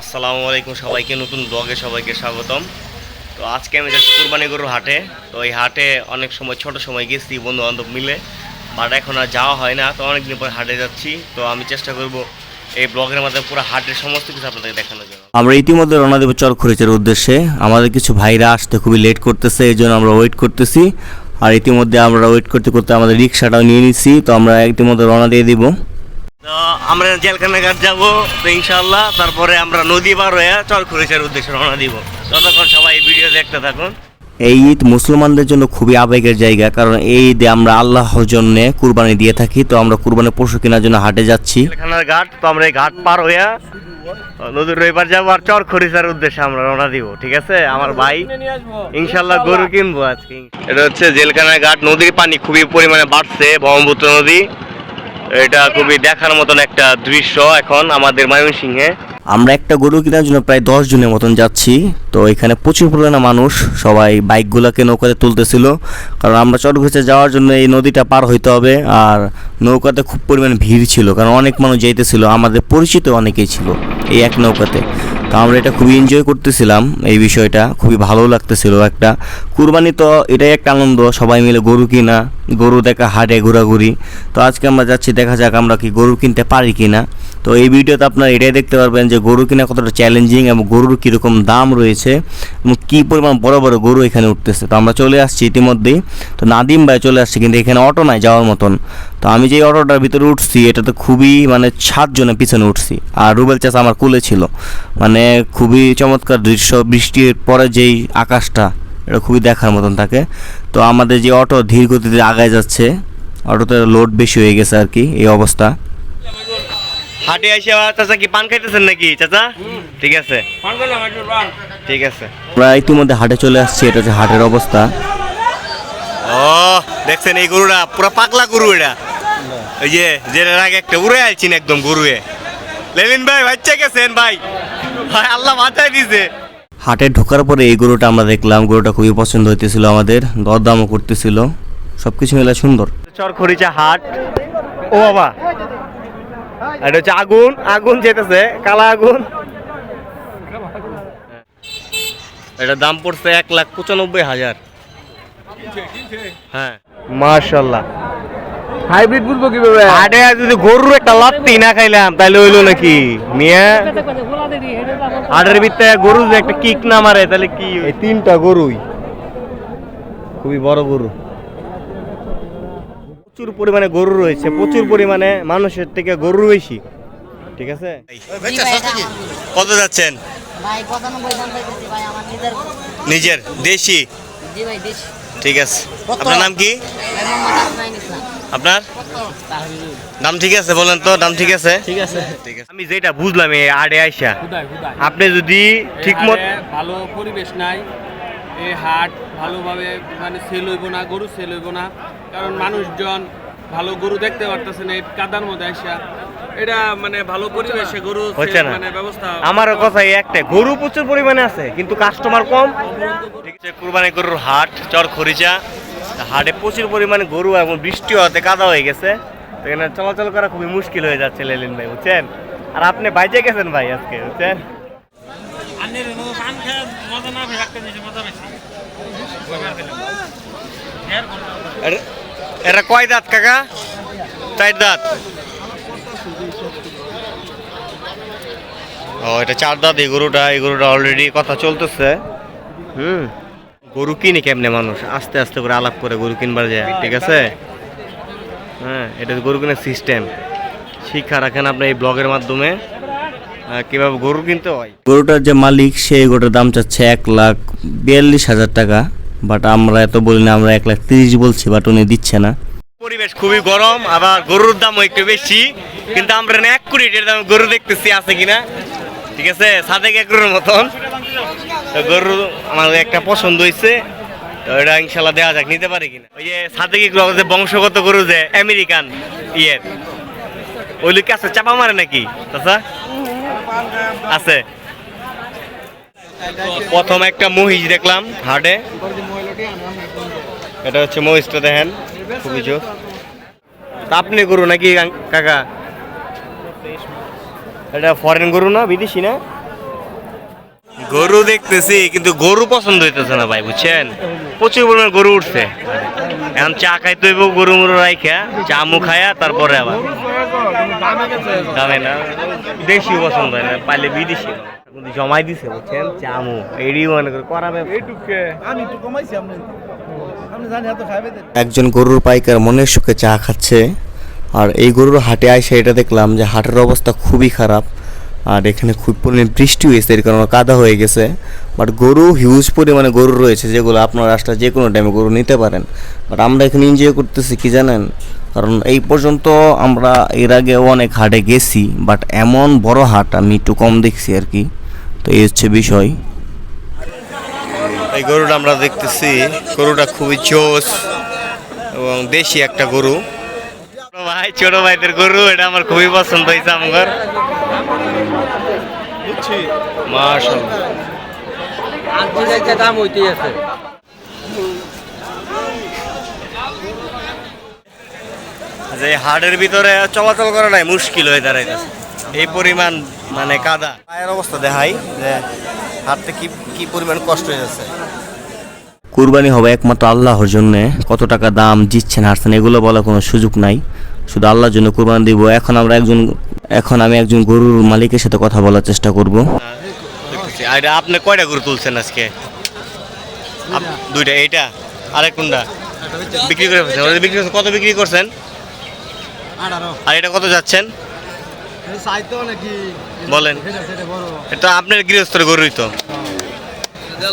আসসালামু আলাইকুম সবাইকে, নতুন ব্লগে সবাইকে স্বাগতম। তো আজকে আমি যাচ্ছি কুরবানি গরুর হাটে। তো এই হাটে অনেক সময়, ছোট সময় গেছি বন্ধু বান্ধব মিলে বাট এখন আর যাওয়া হয় না। তো অনেকদিন পর হাটে যাচ্ছি। তো আমি চেষ্টা করব এই ব্লগের মাধ্যমে পুরো হাটের সমস্ত কিছু আপনাদের দেখানোর জন্য। আমরা ইতিমধ্যে রওনা দেব চরখরিচের উদ্দেশ্যে। আমাদের কিছু ভাইরা আসতে খুবই লেট করতেছে, এই জন্য আমরা ওয়েট করতেছি। আর ইতিমধ্যে আমরা ওয়েট করতে করতে আমাদের রিক্সাটাও নিয়ে নিচ্ছি। তো আমরা ইতিমধ্যে রওনা দিয়ে দিব। আমরা জেলখানা ঘাট যাব তো ইনশাল্লাহ তারপরে আমরা নদী পার হয়ে চর খুরেছের উদ্দেশ্যে রওনা দিব। ততক্ষণ সবাই এই ভিডিও দেখতে থাকুন। এই ঈদ মুসলমানদের জন্য খুবই আবেগের জায়গা কারণ এই ঈদে আমরা আল্লাহর জন্য কুরবানি দিয়ে থাকি। তো আমরা কুরবানি পশু কেনার জন্য হাটে যাচ্ছি। জেলখানার ঘাট তো আমরা এই ঘাট পার হইয়া নদীর রবিবার যাব আর চর খরিচার উদ্দেশ্যে আমরা রওনা দিব ঠিক আছে? আমার ভাই ইনশাল্লাহ গরু কিনবো আজকে। এটা হচ্ছে জেলখানার ঘাট নদীর পানি খুবই পরিমাণে বাড়ছে ব্রহ্মপুত্র নদী। এটা খুবই দেখার মতন একটা দৃশ্য এখন আমাদের ময়মনসিংহে। আমরা একটা গরু কেনার জন্য প্রায় দশ জনের মতন যাচ্ছি। তো এখানে প্রচুর পরিমাণে মানুষ, সবাই বাইকগুলোকে নৌকাতে তুলতেছিল। কারণ আমরা চটঘুচে যাওয়ার জন্য এই নদীটা পার হইতে হবে। আর নৌকাতে খুব পরিমাণ ভিড় ছিল, কারণ অনেক মানুষ যাইতেছিল, আমাদের পরিচিত অনেকেই ছিল এই এক নৌকাতে। তো আমরা এটা খুবই এনজয় করতেছিলাম, এই বিষয়টা খুবই ভালো লাগতেছিল একটা। কুরবানি তো এটাই একটা আনন্দ, সবাই মিলে গরু কিনা, গরু দেখা হাটে ঘোরাঘুরি। তো আজকে আমরা যাচ্ছি, দেখা যাক আমরা কি গরু কিনতে পারি কিনা। তো এই ভিডিওতে আপনারা এটাই দেখতে পারবেন যে গরু কিনা কতটা চ্যালেঞ্জিং এবং গরুর কীরকম দাম রয়েছে এবং কী পরিমাণ বড় বড় গরু এখানে উঠতেছে। তো আমরা চলে আসছি ইতিমধ্যেই। তো নাদিম ভাই চলে আসছে কিন্তু এখানে অটো নাই যাওয়ার মতন। তো আমি যে অটোটার ভিতরে উঠছি, এটাতে খুবই মানে সাতজনের পিছনে উঠছি। আর রুবেল চাষ আমার কুলে ছিল। মানে খুবই চমৎকার দৃশ্য, বৃষ্টির পরে যেই আকাশটা, এটা খুবই দেখার মতন থাকে তো আমাদের যে অটো ধীর গতিতে আগায় যাচ্ছে অটোতে লোড বেশি হয়ে গেছে আর কি, এই অবস্থা। হাটে এসে আবার চাচা কি পান খাইতেছেন নাকি চাচা? ঠিক আছে। ঠিক আছে। আমরা ইতিমধ্যে হাটে চলে আসছি এটা হচ্ছে হাটের অবস্থা। ও দেখছেন এই গরুটা পুরো পাগলা গরু এটা। ওই যে জেলের আগে একটা উড়ে আলছিন একদম গরুয়ে। লেলিন ভাই বাচ্চা গেছেন ভাই। ভাই আল্লাহ মাথায় দিছে। হাটে ঢোকার পরে এই গরুটা আমরা দেখলাম গরুটা খুবই পছন্দ হইতেছিল আমাদের দরদামও করতেছিল। সবকিছু মিলে সুন্দর। চরখরিচা হাট। ও বাবা এটা হচ্ছে আগুন আগুন যেতেছে কালা আগুন। এটা দাম পড়ছে এক লাখ পঁচানব্বই হাজার। হ্যাঁ। মার্শাল্লাহ হাইব্রিড বুঝব কীভাবে? হাটে আর যদি গরুর একটা লাত্তি না খাইলাম তাহলে হইল নাকি? মিয়া? ভিতরে গরু যে একটা কিক না মারে তাহলে কি এই তিনটা গরুই। খুবই বড় গরু। প্রচুর পরিমাণে গরু রয়েছে প্রচুর পরিমাণে মানুষের থেকে গরু বেশি। ঠিক আছে? কত যাচ্ছেন? নিজের। নিজের দেশি? ঠিক আছে। আপনার নাম কি? আপনার? দাম ঠিক আছে বলেন তো দাম ঠিক আছে? ঠিক আছে। ঠিক আছে। আমি যেটা বুঝলাম এই আড়ে আইসা আপনি যদি ঠিক মত ভালো পরিবেশ নাই এই হাট ভালোভাবে মানে সেল হইব না গরু সেল হইব না। কারণ মানুষজন ভালো গরু দেখতে পারতেছে না কাদার মধ্যে আসা এটা মানে ভালো পরিবেশে গরু হচ্ছে না। মানে ব্যবস্থা আমারও কথা এই একটাই গরু প্রচুর পরিমাণে আছে কিন্তু কাস্টমার কম। কুরবানি গরুর হাট চর খরিচা হাটে প্রচুর পরিমাণে গরু এবং বৃষ্টি হতে কাদা হয়ে গেছে। তো এখানে চলাচল করা খুবই মুশকিল হয়ে যাচ্ছে লেলিন ভাই বুঝছেন? আর আপনি বাইজে গেছেন ভাই আজকে বুঝছেন? এটা কয় দাঁত, কাকা? চার দাঁত। ও, এটা চার দাঁত, এই গরুটা এই গরুটা অলরেডি কথা চলতেছে। হুম। গরু কিনে কেমনে মানুষ? আস্তে আস্তে করে আলাপ করে গরু কিনবার যায়, ঠিক আছে? হ্যাঁ এটা গরু কেনার সিস্টেম শিক্ষা রাখেন আপনি এই ব্লগের মাধ্যমে। কীভাবে গরু কিনতে হয়? গরুটার যে মালিক সেই গরুটার দাম চাচ্ছে এক লাখ বিয়াল্লিশ হাজার টাকা বাট আমরা এত বলি না আমরা এক লাখ তিরিশ বলছি বাট উনি দিচ্ছে না। পরিবেশ খুবই গরম আবার গরুর দামও একটু বেশি কিন্তু আমরা না এক কোটি দাম গরু দেখতেছি আছে কিনা? ঠিক আছে? সাদেক এক গরুর মতন। তো গরু আমার একটা পছন্দ হয়েছে তো এটা ইনশাল্লাহ দেওয়া যাক নিতে পারি কিনা? ওই যে সাদেক যে বংশগত গরু যে আমেরিকান ইয়ের। ওই লোক আছে চাপা মারে নাকি চাচা? আছে। প্রথম একটা মহিষ দেখলাম হাটে। এটা হচ্ছে মহিষটা দেখেন, খুবই তা আপনি গরু নাকি কাকা? এটা ফরেন গরু না, বিদেশি না? গরু দেখতেছি, কিন্তু গরু পছন্দ হইতেছে না ভাই, বুঝছেন? প্রচুর পরিমাণ গরু উঠছে। এখন চা খাইতে হইব গরু মুরু রাইখা চা মু খায়া তারপরে আবার। দামে না দেশি পছন্দ হয় না পাইলে বিদেশি জমাই দিছে বুঝছেন? চামু এডি মনে করে করাবে আমি একটু কমাইছি আপনি আপনি জানি এত খাইবে একজন গরুর পাইকার মনের সুখে চা খাচ্ছে আর এই গরুর হাটে আইসে এটা দেখলাম যে হাটের অবস্থা খুবই খারাপ। আর এখানে খুব পরিমাণে বৃষ্টি হয়েছে এর কারণে কাদা হয়ে গেছে। বাট গরু হিউজ পরিমাণে গরু রয়েছে যেগুলো আপনারা আসলে যে কোনো টাইমে গরু নিতে পারেন। বাট আমরা এখানে এনজয় করতেছি কি জানেন? কারণ এই পর্যন্ত আমরা এর আগে অনেক হাটে গেছি বাট এমন বড় হাট আমি একটু কম দেখছি আর কি। তো এই হচ্ছে বিষয়। এই গরুটা আমরা দেখতেছি গরুটা খুবই জোস এবং দেশি একটা গরু। ভাই ছোট ভাইদের গরু এটা আমার খুবই পছন্দ হয়েছে আমার মাশাআল্লাহ। দাম হইতেই আছে। যে হাড়ের ভিতরে চলাচল করা নাই মুশকিল হয়ে দাঁড়াইতেছে। এই পরিমাণ মানে কাদা। পায়ের অবস্থা দেখাই যে হাঁটতে কি কি পরিমাণ কষ্ট হয়ে যাচ্ছে। কুরবানি হবে একমাত্র আল্লাহর জন্য। কত টাকা দাম জিতছেন হারছেন এগুলো বলার কোনো সুযোগ নাই। শুধু আল্লাহর জন্য কুরবানি দিব। এখন আমরা একজন এখন আমি একজন গরুর মালিকের সাথে কথা বলার চেষ্টা করব। আর এটা আপনি কয়টা গরু তুলছেন আজকে? দুইটা এইটা? আরেক কোনটা? বিক্রি করে ফেলছেন। বিক্রি করছেন। কত বিক্রি করছেন? আর এটা কত যাচ্ছেন? বলেন। এটা আপনার গৃহস্থের গরুই তো।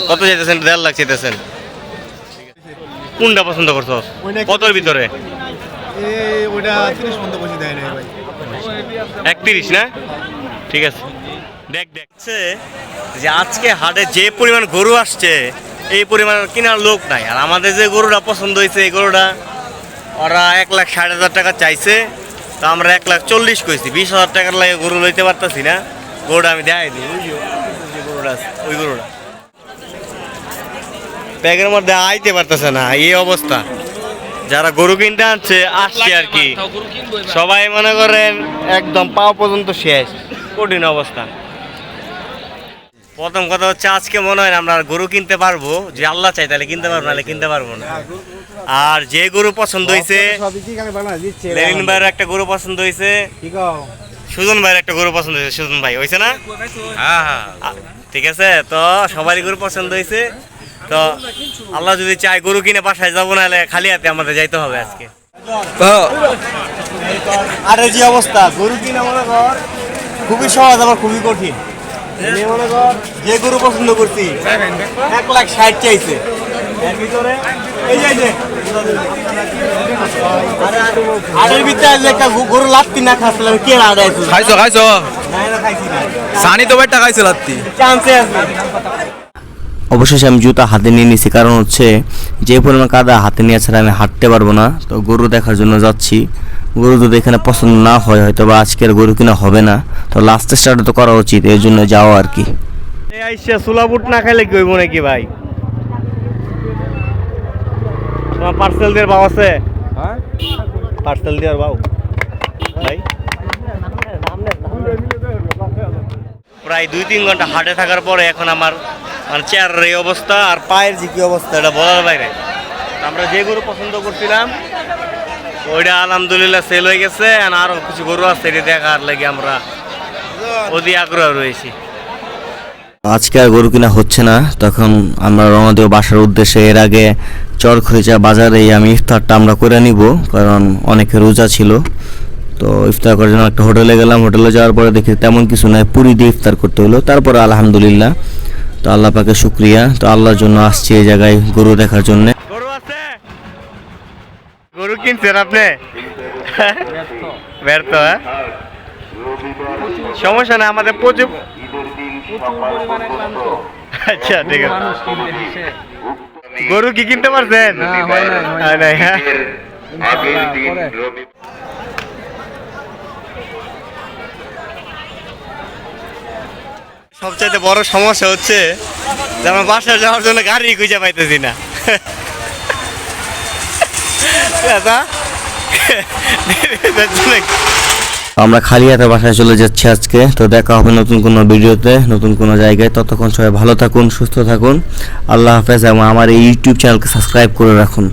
কত যেতেছেন দেড় লাখ যেতেছেন কোনটা পছন্দ করছ? কতর ভিতরে? এই ওইটা তিরিশ পর্যন্ত বসে দেয় না ভাই। একত্রিশ, না? ঠিক আছে। দেখ দেখছে যে আজকে হাটে যে পরিমাণ গরু আসছে, এই পরিমাণ কেনার লোক নাই। আর আমাদের যে গরুটা পছন্দ হয়েছে, এই গরুটা ওরা এক লাখ ষাট হাজার টাকা চাইছে, তো আমরা এক লাখ চল্লিশ কইছি। বিশ হাজার টাকার লাগে গরু লইতে পারতাছি না। গরুটা আমি দেখাই দিই, ওই গরুটা ওই গরুটা। ব্যাগের মধ্যে আইতে পারতেছে না, এই অবস্থা। যারা গরু কিনতে আনছে আসছে আর কি। সবাই মনে করেন একদম পাও পর্যন্ত শেষ। কঠিন অবস্থা। প্রথম কথা হচ্ছে আজকে মনে হয় আমরা গরু কিনতে পারব। যে আল্লাহ চাই তাহলে কিনতে পারব নাহলে কিনতে পারব না। আর যে গরু পছন্দ হয়েছে লেনিন ভাইয়ের একটা গরু পছন্দ হয়েছে সুজন ভাইয়ের একটা গরু পছন্দ হয়েছে সুজন ভাই হয়েছে না? হ্যাঁ হ্যাঁ। ঠিক আছে তো সবারই গরু পছন্দ হয়েছে তো আল্লাহ যদি চায় গরু কিনে বাসায় যাব নাহলে খালি হাতে আমাদের যাইতে হবে আজকে। আর এই যে অবস্থা গরু কিনা মনে কর খুবই সহজ আবার খুবই কঠিন। মনে কর যে গরু পছন্দ করছি এক লাখ ষাট চাইছে। এর ভিতরে এই যে এই ভিতরে একটা গো- গরু লাত্তি না না খাইছো না না না। সানি তো বেটা খাইছো লাত্তি। চান্সে আছে। অবশেষে আমি জুতা হাতে নিয়ে নিয়েছি কারণ হচ্ছে যে পরিমাণ কাদা হাতে নিয়ে ছাড়া আমি হাঁটতে পারব না। তো গরু দেখার জন্য যাচ্ছি। গরু যদি এখানে পছন্দ না হয় হয়তো বা আজকের গরু কিনা হবে না। তো লাস্ট স্টার্ট তো করা উচিত এর জন্য যাওয়া আর কি। এই আইসা সুলাবুট না খাইলে কি হইব নাকি ভাই? তোমার পার্সেল দিয়ে বাউ আছে? পার্সেল দেওয়ার বাউ ভাই? প্রায় দুই তিন ঘণ্টা হাটে থাকার পরে এখন আমার মানে চেয়ারের এই অবস্থা আর পায়ের যে কি অবস্থা, এটা বলার বাইরে। আমরা যে গরু পছন্দ করছিলাম, ওইটা আলহামদুলিল্লাহ সেল হয়ে গেছে আর আরও কিছু গরু আছে, এটা দেখার লাগে আমরা অতি আগ্রহ রয়েছি। আজকে আর গরু কিনা হচ্ছে না, তখন আমরা দেব বাসার উদ্দেশ্যে। এর আগে চরখরিচা বাজারে আমি ইফতারটা আমরা করে নিব, কারণ অনেকে রোজা ছিল। তো ইফতার করার জন্য একটা হোটেলে গেলাম, হোটেলে যাওয়ার পরে দেখি তেমন কিছু নাই, পুরি দিয়ে ইফতার করতে হলো। তারপরে আলহামদুলিল্লাহ তো আল্লাহ পাকে শুক্রিয়া। তো আল্লাহর জন্য আসছি এই জায়গায় গরু দেখার জন্য। গরু আছে? গরু কিনছেন আপনি? ব্যর্থ হ্যাঁ? সমস্যা না আমাদের প্রচুর আচ্ছা ঠিক আছে। গরু কি কিনতে পারছেন? হয় নাই, হ্যাঁ? সবচাইতে বড় সমস্যা হচ্ছে যে আমার বাসায় যাওয়ার জন্য গাড়ি খুঁজে পাইতেছি না। আমরা খালি হাতে বাসায় চলে যাচ্ছি আজকে। তো দেখা হবে নতুন কোনো ভিডিওতে, নতুন কোনো জায়গায়। ততক্ষণ সবাই ভালো থাকুন, সুস্থ থাকুন। আল্লাহ হাফেজ এবং আমার এই ইউটিউব চ্যানেলকে সাবস্ক্রাইব করে রাখুন।